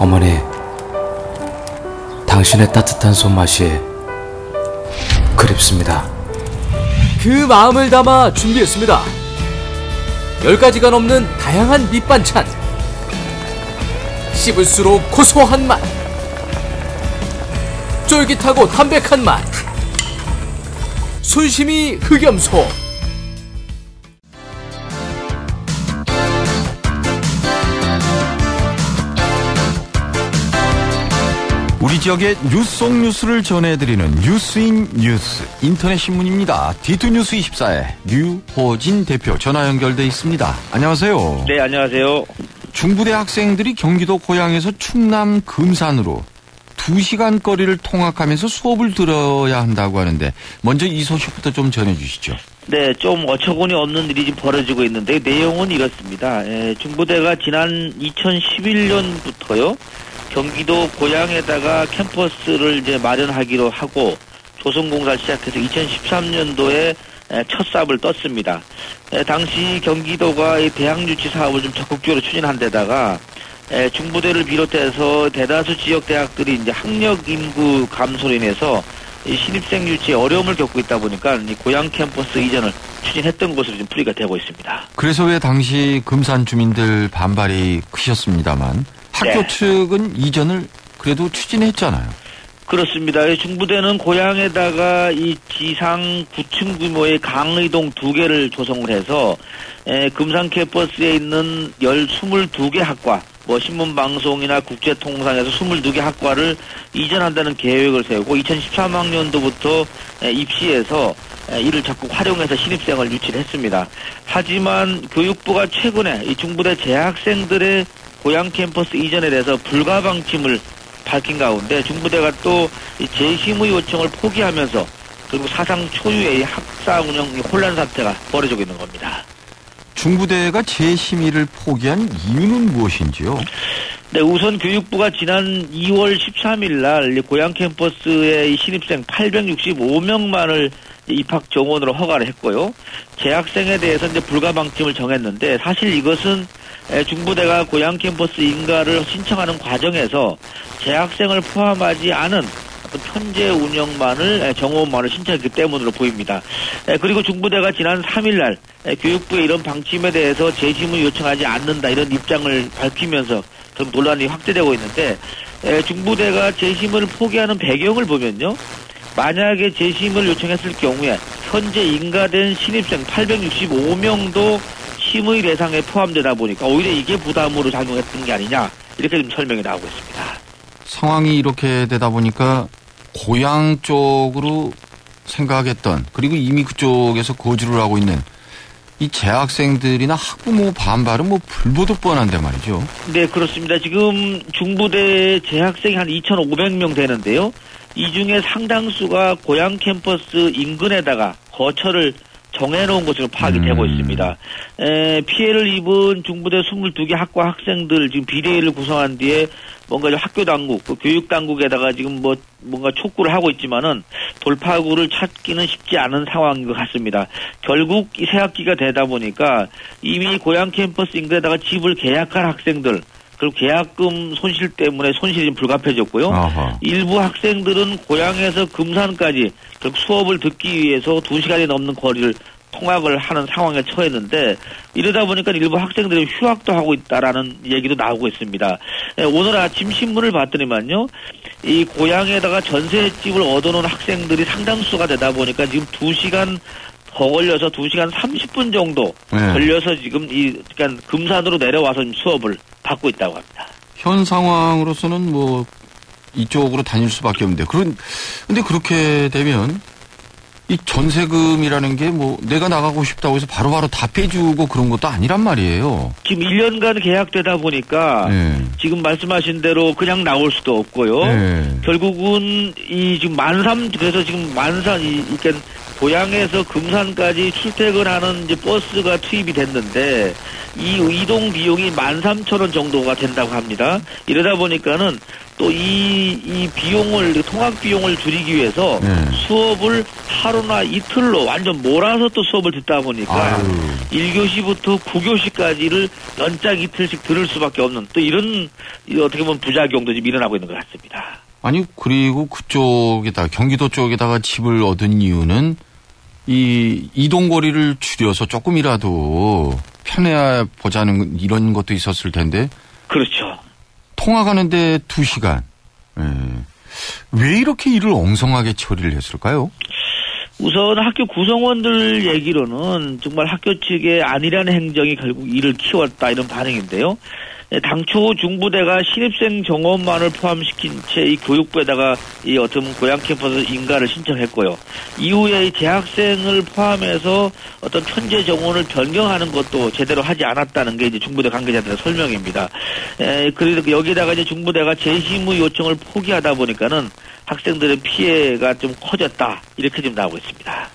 어머니, 당신의 따뜻한 손맛이 그립습니다. 그 마음을 담아 준비했습니다. 10가지가 넘는 다양한 밑반찬. 씹을수록 고소한 맛. 쫄깃하고 담백한 맛. 순심이 흑염소. 우리 지역의 뉴스 속 뉴스를 전해드리는 뉴스인 뉴스 인터넷 신문입니다. 디투 뉴스 24의 류호진 대표 전화 연결돼 있습니다. 안녕하세요. 네, 안녕하세요. 중부대 학생들이 경기도 고향에서 충남 금산으로 2시간 거리를 통학하면서 수업을 들어야 한다고 하는데 먼저 이 소식부터 좀 전해주시죠. 네, 좀 어처구니 없는 일이 지금 벌어지고 있는데 내용은 이렇습니다. 에, 중부대가 지난 2011년부터요. 경기도 고향에다가 캠퍼스를 이제 마련하기로 하고 조성공사를 시작해서 2013년도에 첫 삽을 떴습니다. 에, 당시 경기도가 이 대학 유치 사업을 좀 적극적으로 추진한 데다가 에, 중부대를 비롯해서 대다수 지역 대학들이 이제 학력 인구 감소로 인해서 이 신입생 유치에 어려움을 겪고 있다 보니까 이 고향 캠퍼스 이전을 추진했던 것으로 풀이가 되고 있습니다. 그래서 왜 당시 금산 주민들 반발이 크셨습니다만 학교 네. 측은 이전을 그래도 추진했잖아요. 그렇습니다. 이 중부대는 고향에다가 이 지상 9층 규모의 강의동 두 개를 조성을 해서 에, 금산 캠퍼스에 있는 열 22개 학과, 뭐 신문 방송이나 국제 통상에서 22개 학과를 이전한다는 계획을 세우고 2013학년도부터 입시해서 에, 이를 적극 활용해서 신입생을 유치를 했습니다. 하지만 교육부가 최근에 이 중부대 재학생들의 고향 캠퍼스 이전에 대해서 불가 방침을 밝힌 가운데 중부대가 또이 재심의 요청을 포기하면서 그리고 사상 초유의 이 학사 운영 혼란 사태가 벌어지고 있는 겁니다. 중부대가 재심의를 포기한 이유는 무엇인지요? 네, 우선 교육부가 지난 2월 13일 날이 고향 캠퍼스의 이 신입생 865명만을 입학 정원으로 허가를 했고요. 재학생에 대해서 이제 불가 방침을 정했는데 사실 이것은 에, 중부대가 고향 캠퍼스 인가를 신청하는 과정에서 재학생을 포함하지 않은 편제 운영만을 에, 정원만을 신청했기 때문으로 보입니다. 에, 그리고 중부대가 지난 3일날 교육부의 이런 방침에 대해서 재심을 요청하지 않는다 이런 입장을 밝히면서 좀 논란이 확대되고 있는데 에, 중부대가 재심을 포기하는 배경을 보면요. 만약에 재심을 요청했을 경우에 현재 인가된 신입생 865명도 심의 대상에 포함되다 보니까 오히려 이게 부담으로 작용했던 게 아니냐 이렇게 좀 설명이 나오고 있습니다. 상황이 이렇게 되다 보니까 고향 쪽으로 생각했던 그리고 이미 그쪽에서 거주를 하고 있는 이 재학생들이나 학부모 반발은 뭐 불보듯 뻔한데 말이죠. 네, 그렇습니다. 지금 중부대 재학생이 한 2,500명 되는데요. 이 중에 상당수가 고향 캠퍼스 인근에다가 거처를 정해놓은 것으로 파악이 음. 되고 있습니다. 에, 피해를 입은 중부대 22개 학과 학생들 지금 비대위를 구성한 뒤에 뭔가 좀 학교 당국, 그 교육 당국에다가 지금 뭐 뭔가 촉구를 하고 있지만은 돌파구를 찾기는 쉽지 않은 상황인 것 같습니다. 결국 이 새 학기가 되다 보니까 이미 고향 캠퍼스 인근에다가 집을 계약한 학생들 그리고 계약금 손실 때문에 손실이 좀 불가피해졌고요. 아하. 일부 학생들은 고향에서 금산까지 그 수업을 듣기 위해서 두 시간이 넘는 거리를 통학을 하는 상황에 처했는데 이러다 보니까 일부 학생들이 휴학도 하고 있다라는 얘기도 나오고 있습니다. 예, 오늘 아침 신문을 봤더니만요. 이 고향에다가 전세집을 얻어놓은 학생들이 상당수가 되다 보니까 지금 두시간더 걸려서 두시간 30분 정도 네. 걸려서 지금 이 그러니까 금산으로 내려와서 수업을 받고 있다고 합니다. 현 상황으로서는 뭐 이쪽으로 다닐 수밖에 없는데 그런 근데 그렇게 되면 이 전세금이라는 게 뭐 내가 나가고 싶다고 해서 바로바로 다 빼주고 그런 것도 아니란 말이에요. 지금 1년간 계약되다 보니까 네. 지금 말씀하신 대로 그냥 나올 수도 없고요. 네. 결국은 이 지금 만삼 그래서 지금 만삼 이 그러니까 고향에서 금산까지 출퇴근하는 이제 버스가 투입이 됐는데 이 이동 비용이 13,000원 정도가 된다고 합니다. 이러다 보니까는 또 이 이 비용을 통학 비용을 줄이기 위해서 네. 수업을 하루나 이틀로 완전 몰아서 또 수업을 듣다 보니까 아유. 1교시부터 9교시까지를 연짝 이틀씩 들을 수밖에 없는 또 이런 이 어떻게 보면 부작용도 지금 일어나고 있는 것 같습니다. 아니 그리고 그쪽에다 경기도 쪽에다가 집을 얻은 이유는 이 이동 거리를 줄여서 조금이라도 편해야 보자는 이런 것도 있었을 텐데 그렇죠. 통화 가는데 두 시간. 예. 왜 이렇게 일을 엉성하게 처리를 했을까요? 우선 학교 구성원들 얘기로는 정말 학교 측의 안일한 행정이 결국 이를 키웠다 이런 반응인데요. 예, 당초 중부대가 신입생 정원만을 포함시킨 채 이 교육부에다가 이 어떤 고향 캠퍼스 인가를 신청했고요. 이후에 이 재학생을 포함해서 어떤 편제 정원을 변경하는 것도 제대로 하지 않았다는 게 이제 중부대 관계자들의 설명입니다. 에, 그래서 여기다가 이제 중부대가 재심의 요청을 포기하다 보니까는 학생들의 피해가 좀 커졌다 이렇게 지금 나오고 있습니다.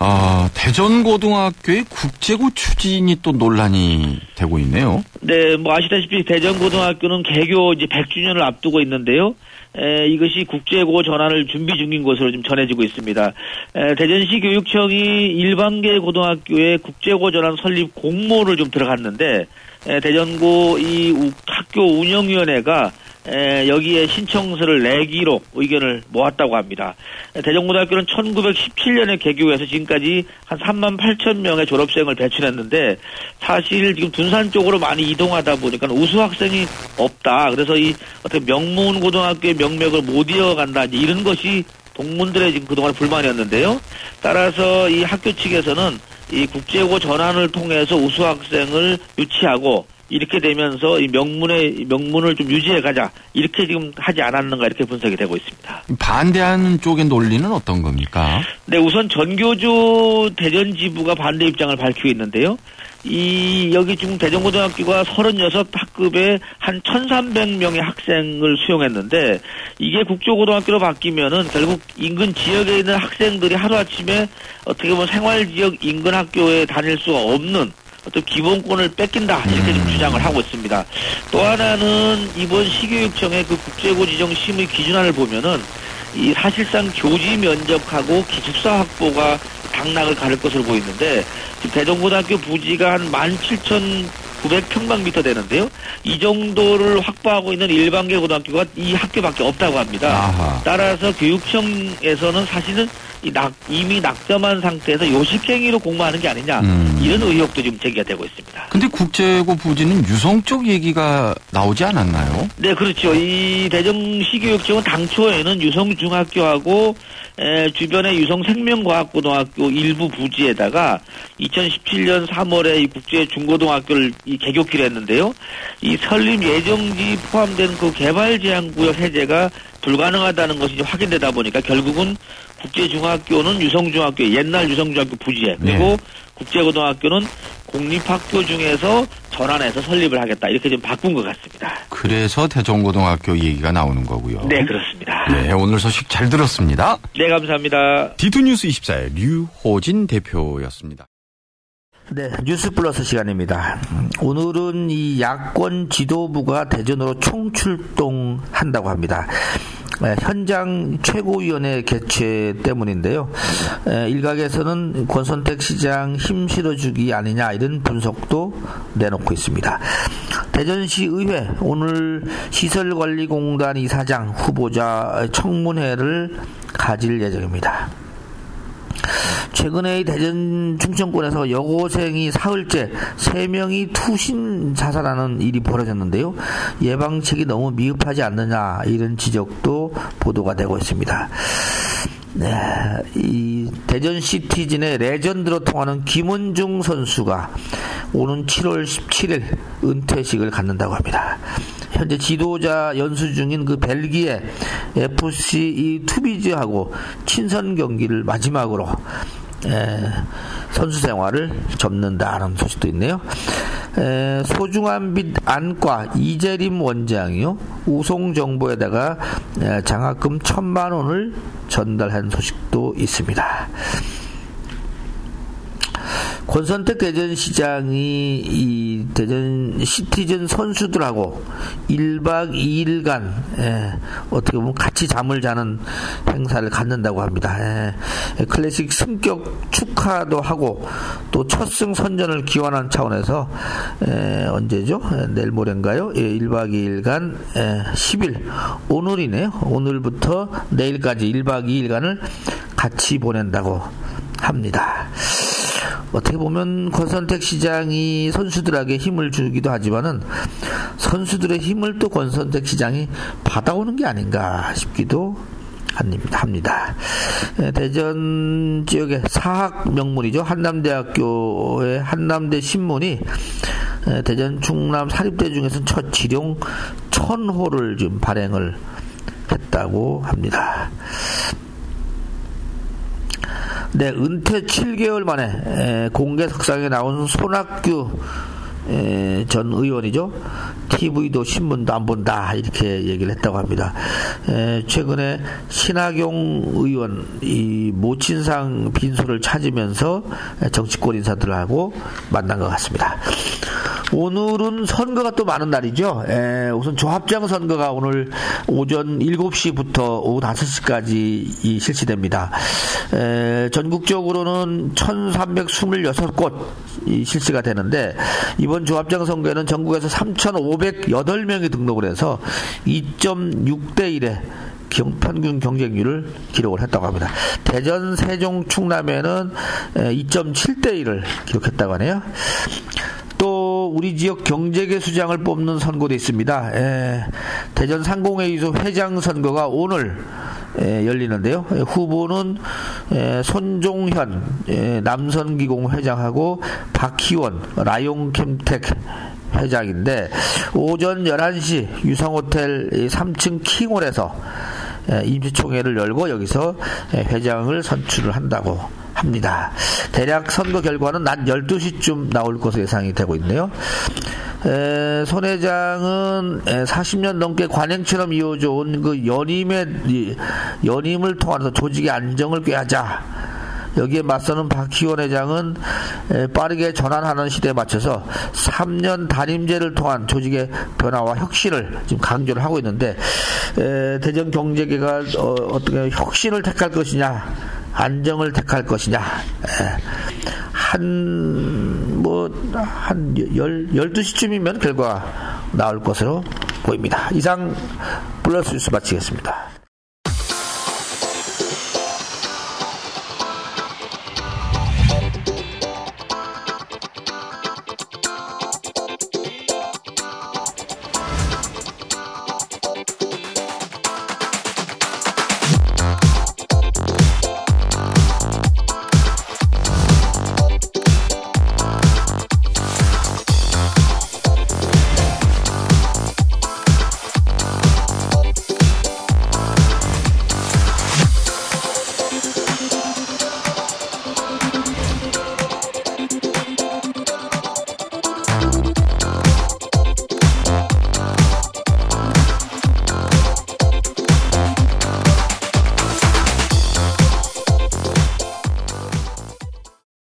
아, 대전고등학교의 국제고 추진이 또 논란이 되고 있네요. 네, 뭐 아시다시피 대전고등학교는 개교 이제 100주년을 앞두고 있는데요. 에, 이것이 국제고 전환을 준비 중인 것으로 지금 전해지고 있습니다. 에, 대전시 교육청이 일반계 고등학교에 국제고 전환 설립 공모를 좀 들어갔는데 에, 대전고 이 우- 학교 운영위원회가 에, 여기에 신청서를 내기로 의견을 모았다고 합니다. 에, 대전고등학교는 1917년에 개교해서 지금까지 한 3만 8천 명의 졸업생을 배출했는데 사실 지금 둔산 쪽으로 많이 이동하다 보니까 우수 학생이 없다. 그래서 이 어떻게 명문 고등학교의 명맥을 못 이어간다. 이제 이런 것이 동문들의 지금 그동안 불만이었는데요. 따라서 이 학교 측에서는 이 국제고 전환을 통해서 우수 학생을 유치하고 이렇게 되면서 이 명문의 이 명문을 좀 유지해 가자 이렇게 지금 하지 않았는가 이렇게 분석이 되고 있습니다. 반대하는 쪽의 논리는 어떤 겁니까? 네, 우선 전교조 대전 지부가 반대 입장을 밝히고 있는데요. 이 여기 지금 대전고등학교가 36 학급에 한 1,300명의 학생을 수용했는데 이게 국조고등학교로 바뀌면은 결국 인근 지역에 있는 학생들이 하루 아침에 어떻게 보면 생활 지역 인근 학교에 다닐 수가 없는 어떤 기본권을 뺏긴다 이렇게 좀 주장을 하고 있습니다. 또 하나는 이번 시교육청의 그 국제고 지정 심의 기준안을 보면은 이 사실상 교지 면접하고 기숙사 확보가 당락을 가를 것으로 보이는데 지금 대전고등학교 부지가 한 17,900평방미터 되는데요. 이 정도를 확보하고 있는 일반계 고등학교가 이 학교밖에 없다고 합니다. 아하. 따라서 교육청에서는 사실은 이 낙, 이미 낙점한 상태에서 요식행위로 공모하는 게 아니냐 음. 이런 의혹도 지금 제기가 되고 있습니다. 근데 국제고 부지는 유성 쪽 얘기가 나오지 않았나요? 네, 그렇죠. 이 대전시교육청은 당초에는 유성 중학교하고 에, 주변의 유성 생명과학고등학교 일부 부지에다가 2017년 3월에 이 국제 중고등학교를 이 개교키로 했는데요. 이 설립 예정지 포함된 그 개발 제한 구역 해제가 불가능하다는 것이 확인되다 보니까 결국은 국제중학교는 유성중학교 옛날 유성중학교 부지에 그리고 네. 국제고등학교는 공립학교 중에서 전환해서 설립을 하겠다 이렇게 좀 바꾼 것 같습니다. 그래서 대전고등학교 얘기가 나오는 거고요. 네, 그렇습니다. 네, 오늘 소식 잘 들었습니다. 네, 감사합니다. 디투뉴스 24의 류호진 대표였습니다. 네, 뉴스 플러스 시간입니다. 오늘은 이 야권 지도부가 대전으로 총출동한다고 합니다. 에, 현장 최고위원회 개최 때문인데요. 에, 일각에서는 권선택 시장 힘 실어주기 아니냐 이런 분석도 내놓고 있습니다. 대전시 의회 오늘 시설관리공단 이사장 후보자 청문회를 가질 예정입니다. 최근에 이 대전 충청권에서 여고생이 사흘째 세명이 투신 자살하는 일이 벌어졌는데요. 예방책이 너무 미흡하지 않느냐 이런 지적도 보도가 되고 있습니다. 네, 이 대전 시티즌의 레전드로 통하는 김원중 선수가 오는 7월 17일 은퇴식을 갖는다고 합니다. 현재 지도자 연수 중인 그 벨기에 FC 이 투비즈하고 친선 경기를 마지막으로 에, 선수 생활을 접는다는 소식도 있네요. 에, 소중한 빛 안과 이재림 원장이요 우송 정보에다가 에, 장학금 천만 원을 전달한 소식도 있습니다. 권선택 대전시장이 이 대전 시티즌 선수들하고 1박 2일간 예, 어떻게 보면 같이 잠을 자는 행사를 갖는다고 합니다. 예, 클래식 승격 축하도 하고 또 첫승 선전을 기원한 차원에서 예, 언제죠? 예, 내일 모레인가요? 예, 1박 2일간 예, 10일 오늘이네요. 오늘부터 내일까지 1박 2일간을 같이 보낸다고 합니다. 어떻게 보면 권선택 시장이 선수들에게 힘을 주기도 하지만은 선수들의 힘을 또 권선택 시장이 받아오는 게 아닌가 싶기도 합니다. 예, 대전 지역의 사학 명문이죠. 한남대학교의 한남대 신문이 예, 대전 충남 사립대 중에서는 첫 지룡 천호를 지금 발행을 했다고 합니다. 네, 은퇴 7개월 만에 공개 석상에 나온 손학규 전 의원이죠. TV도 신문도 안 본다 이렇게 얘기를 했다고 합니다. 최근에 신하경 의원 이 모친상 빈소를 찾으면서 정치권 인사들하고 만난 것 같습니다. 오늘은 선거가 또 많은 날이죠. 에, 우선 조합장 선거가 오늘 오전 7시부터 오후 5시까지 실시됩니다. 에, 전국적으로는 1326곳 실시가 되는데 이번 조합장 선거에는 전국에서 3,508명이 등록을 해서 2.6대 1에 평균 경쟁률을 기록을 했다고 합니다. 대전, 세종, 충남에는 2.7대 1을 기록했다고 하네요. 또 우리 지역 경제계 수장을 뽑는 선거도 있습니다. 에, 대전 상공회의소 회장 선거가 오늘 에, 열리는데요. 후보는 에, 손종현 남선기공 회장하고 박희원 라용캠텍 회장인데 오전 11시 유성호텔 3층 킹홀에서 임시총회를 열고 여기서 회장을 선출을 한다고 합니다. 대략 선거 결과는 낮 12시쯤 나올 것으로 예상이 되고 있네요. 에, 손 회장은 40년 넘게 관행처럼 이어져 온 그 연임의 연임을 통해서 조직의 안정을 꾀하자. 여기에 맞서는 박희원 회장은 빠르게 전환하는 시대에 맞춰서 3년 단임제를 통한 조직의 변화와 혁신을 지금 강조를 하고 있는데 대전 경제계가 어, 떻게 혁신을 택할 것이냐 안정을 택할 것이냐. 한, 뭐, 한 10, 12시쯤이면 결과 나올 것으로 보입니다. 이상 플러스 뉴스 마치겠습니다.